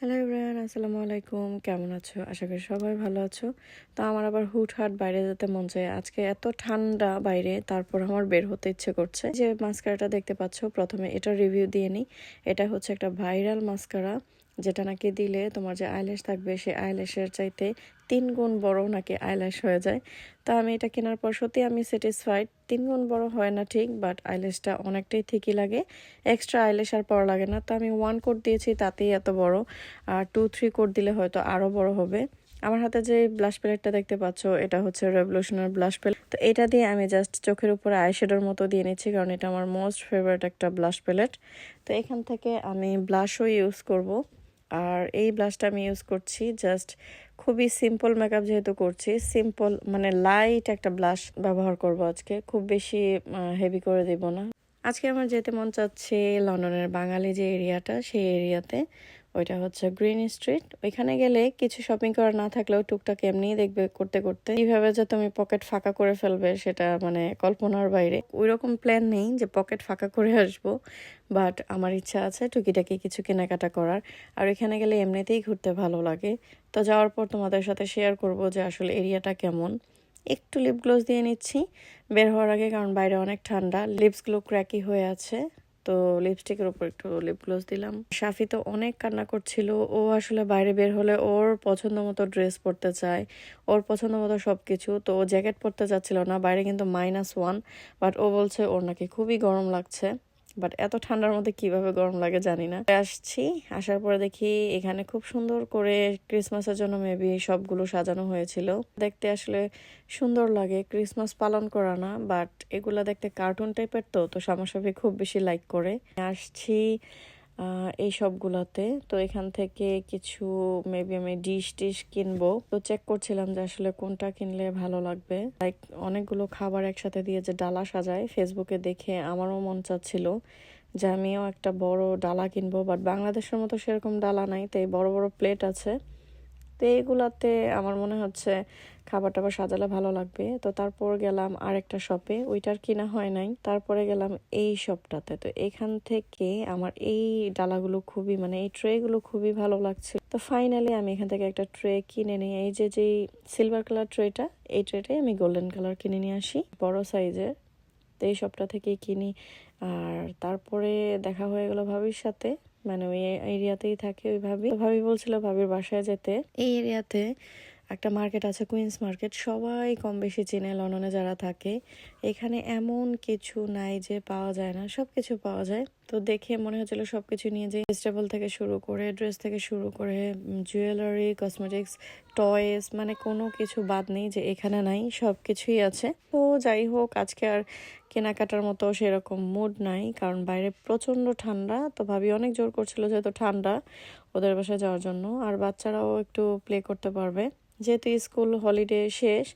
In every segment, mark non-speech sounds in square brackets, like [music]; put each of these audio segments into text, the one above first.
Hello Ibrahim আসসালামু আলাইকুম। কেমন আছো? আশা করি সবাই ভালো আছো। তা আমার আবার হুটহাট বাইরে যেতে মন চায়। আজকে এত ঠান্ডা বাইরে, তারপর আমার বের হতে ইচ্ছে করছে। যে মাস্কারাটা দেখতে পাচ্ছ, প্রথমে এটা রিভিউ দিয়ে নিই। এটা হচ্ছে একটা ভাইরাল মাস্কারা যেটা নাকি দিলে তোমার যে আইল্যাশ থাকবে, সেই আইল্যাশের চাইতে তিন গুণ বড় নাকি আইল্যাশ হয়ে যায়। তো আমি এটা কেনার পর সত্যি আমি স্যাটিসফাইড তিন গুণ বড় হয় না ঠিক বাট আইল্যাশটা অনেকটাই ঠিকই লাগে। এক্সট্রা আইল্যাশ আর পড়া লাগে না। তো আমি ওয়ান কোট দিয়েছি, তাতেই এত বড়। আর টু থ্রি কোট দিলে হয়তো আরও বড় হবে। আমার হাতে যে ব্লাশ প্যালেটটা দেখতে পাচ্ছ, এটা হচ্ছে রেভলিউশনার ব্লাশ প্যালেট তো এটা দিয়ে আমি জাস্ট চোখের উপরে আইশ্যাডোর মতো দিয়ে নিচ্ছি, কারণ এটা আমার মোস্ট ফেভারিট একটা ব্লাশ প্যালেট তো এখান থেকে আমি ব্লাশও ইউজ করব। আর এই ব্লাশটা আমি ইউজ করছি জাস্ট খুবই সিম্পল মেকআপ যেহেতু করছি সিম্পল মানে লাইট একটা ব্লাশ ব্যবহার করব আজকে, খুব বেশি হেভি করে দেব না। আজকে আমার যেতে মন চাচ্ছে লন্ডনের বাঙালি যে এরিয়াটা সেই এরিয়াতে ওইটা হচ্ছে গ্রিন স্ট্রিট ওইখানে গেলে কিছু শপিং করা না থাকলেও টুকটাক এমনিই দেখবে করতে করতে। কীভাবে যে তুমি পকেট ফাঁকা করে ফেলবে সেটা মানে কল্পনার বাইরে। ওই রকম প্ল্যান নেই যে পকেট ফাঁকা করে আসব বাট আমার ইচ্ছা আছে টুকিটাকি কিছু কেনাকাটা করার। আর ওইখানে গেলে এমনিতেই ঘুরতে ভালো লাগে। তো যাওয়ার পর তোমাদের সাথে শেয়ার করব যে আসলে এরিয়াটা কেমন। একটু লিপ গ্লোজ দিয়ে নিচ্ছি। বের হওয়ার আগে, কারণ বাইরে অনেক ঠান্ডা লিপসগুলো ক্র্যাকি হয়ে আছে। তো লিপস্টিকের উপর একটু লিপ গ্লোস দিলাম। সাফি তো অনেক কান্না করছিল, ও আসলে বাইরে বের হলে ওর পছন্দ মতো ড্রেস পরতে চায়, ওর পছন্দ মতো সব কিছু তো ও জ্যাকেট পরতে চাচ্ছিল না, বাইরে কিন্তু মাইনাস ওয়ান বাট ও বলছে ওর নাকি খুবই গরম লাগছে। বাট এত ঠান্ডার মধ্যে কীভাবে গরম লাগে জানি না। আসছি, আসার পরে দেখি এখানে খুব সুন্দর করে ক্রিসমাসের জন্য মেবি সবগুলো সাজানো হয়েছিল। দেখতে আসলে সুন্দর লাগে ক্রিসমাস পালন করা না বাট এগুলা দেখতে কার্টুন টাইপের তো তো সামাসাফি খুব বেশি লাইক করে। আসছি এই সবগুলোতে। তো এখান থেকে কিছু মেবি আমি ডিশ টিশ কিনবো। তো চেক করছিলাম যে আসলে কোনটা কিনলে ভালো লাগবে। লাইক অনেকগুলো খাবার একসাথে দিয়ে যে ডালা সাজায় ফেসবুকে দেখে আমারও মন চাচ্ছিল যে আমিও একটা বড় ডালা কিনবো। বাট বাংলাদেশের মতো সেরকম ডালা নাই, তাই বড় বড় প্লেট আছে। তো এইগুলাতে আমার মনে হচ্ছে খাবার টাবার সাজালে ভালো লাগবে। তো তারপর গেলাম আরেকটা শপে ওইটার কিনা হয় নাই। তারপরে গেলাম এই শপটাতে তো এখান থেকে আমার এই ডালাগুলো খুবই মানে এই ট্রেগুলো খুবই ভালো লাগছে। তো ফাইনালি আমি এখান থেকে একটা ট্রে কিনে নিই। এই যে, যেই সিলভার কালার ট্রেটা এই ট্রেটাই আমি গোল্ডেন কালার কিনে নিয়ে আসি। বড় সাইজের তো এই শপটা থেকেই কিনি। আর তারপরে দেখা হয়ে গেল ভাবির সাথে। মানে ওই এরিয়াতেই থাকে ওই ভাবি। ভাবি বলছিল ভাবির বাসায় যেতে। এই এরিয়াতে একটা মার্কেট আছে, কুইন্স মার্কেট। সবাই কম বেশি চেনে লন্ডনে যারা থাকে। এখানে এমন কিছু নাই যে পাওয়া যায় না সব কিছু পাওয়া যায়। তো দেখে মনে হচ্ছিল সব কিছু নিয়ে যে ভেজিটেবল থেকে শুরু করে ড্রেস থেকে শুরু করে জুয়েলারি কসমেটিক্স টয়েস মানে কোনো কিছু বাদ নেই যে এখানে নাই সব কিছুই আছে। তো যাই হোক, আজকে আর কেনাকাটার মতো সেরকম মুড নাই, কারণ বাইরে প্রচণ্ড ঠান্ডা। তো ভাবি অনেক জোর করছিল যেহেতু ঠান্ডা ওদের বাসায় যাওয়ার জন্য। আর বাচ্চারাও একটু প্লে করতে পারবে। যেহেতু স্কুল হলিডে শেষ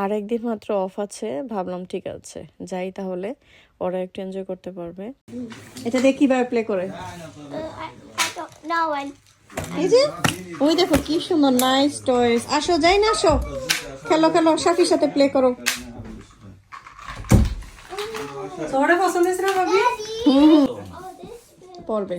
আর একদিন মাত্র অফ আছে ভাবলাম ঠিক আছে যাই তাহলে ওরা একটু এনজয় করতে পারবে। এটা দিয়ে কীভাবে প্লে করে? এই যে ওই দেখো কি সুন্দর নাইস টয়েস আসো যাই না আসো। খেলো খেলো সাফির সাথে প্লে করো। পড়বে।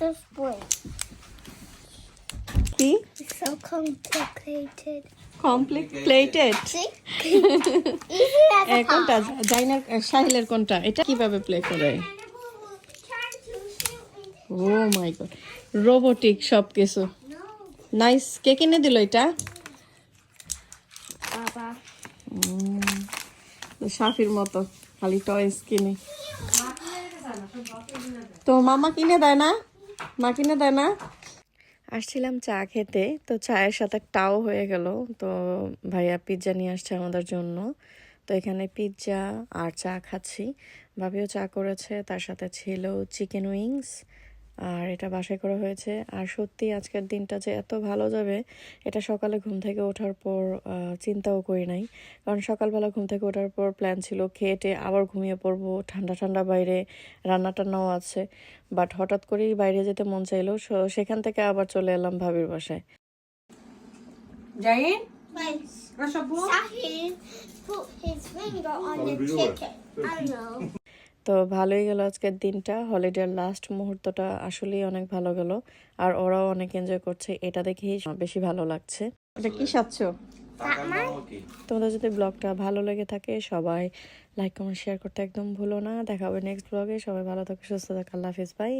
This boy. কি is so complicated. Complete plated See? Easy as [laughs] a কোনটা? pie. জাইনার সাহিলের কোনটা? এটা কীভাবে প্লে করে? ও মাই গড রোবোটিক সব কিছু নাইস কে কিনে দিল এটা? Baba. সাফির মতো খালি টয়েস কিনে। তো মামা কিনে দেয় না? মা কিনে দেয় না? আসছিলাম চা খেতে, তো চায়ের সাথে টাও হয়ে গেল। তো ভাইয়া পিৎজা নিয়ে আসছে আমাদের জন্য। তো এখানে পিৎজা আর চা খাচ্ছি। ভাবিও চা করেছে, তার সাথে ছিল চিকেন উইংস আর এটা বাসায় করা হয়েছে আর সত্যি আজকের দিনটা যে এত ভালো যাবে এটা সকালে ঘুম থেকে ওঠার পর চিন্তাও করি নাই কারণ সকালবেলা ঘুম থেকে ওঠার পর প্ল্যান ছিল খেয়ে টেয়ে আবার ঘুমিয়ে পড়ব ঠান্ডা ঠান্ডা বাইরে রান্না টান্নাও আছে বাট হঠাৎ করেই বাইরে যেতে মন চাইলো সো- সেখান থেকে আবার চলে এলাম ভাবির বাসায় Nice. রসব্বু Shahid put his finger on the chicken. I know. তো ভালোই গেল আজকের দিনটা। হলিডের লাস্ট মুহূর্তটা আসলেই অনেক ভালো গেল। আর ওরাও অনেক এনজয় করছে এটা দেখেই বেশি ভালো লাগছে। এটা কি সাচ্ছ তোমাদের যদি ব্লগটা ভালো লেগে থাকে সবাই লাইক কমেন্ট শেয়ার করতে একদম ভুলো না। দেখা হবে নেক্সট ব্লগে সবাই ভালো থাকো সুস্থ থাকো আল্লাহ হাফিজ বাই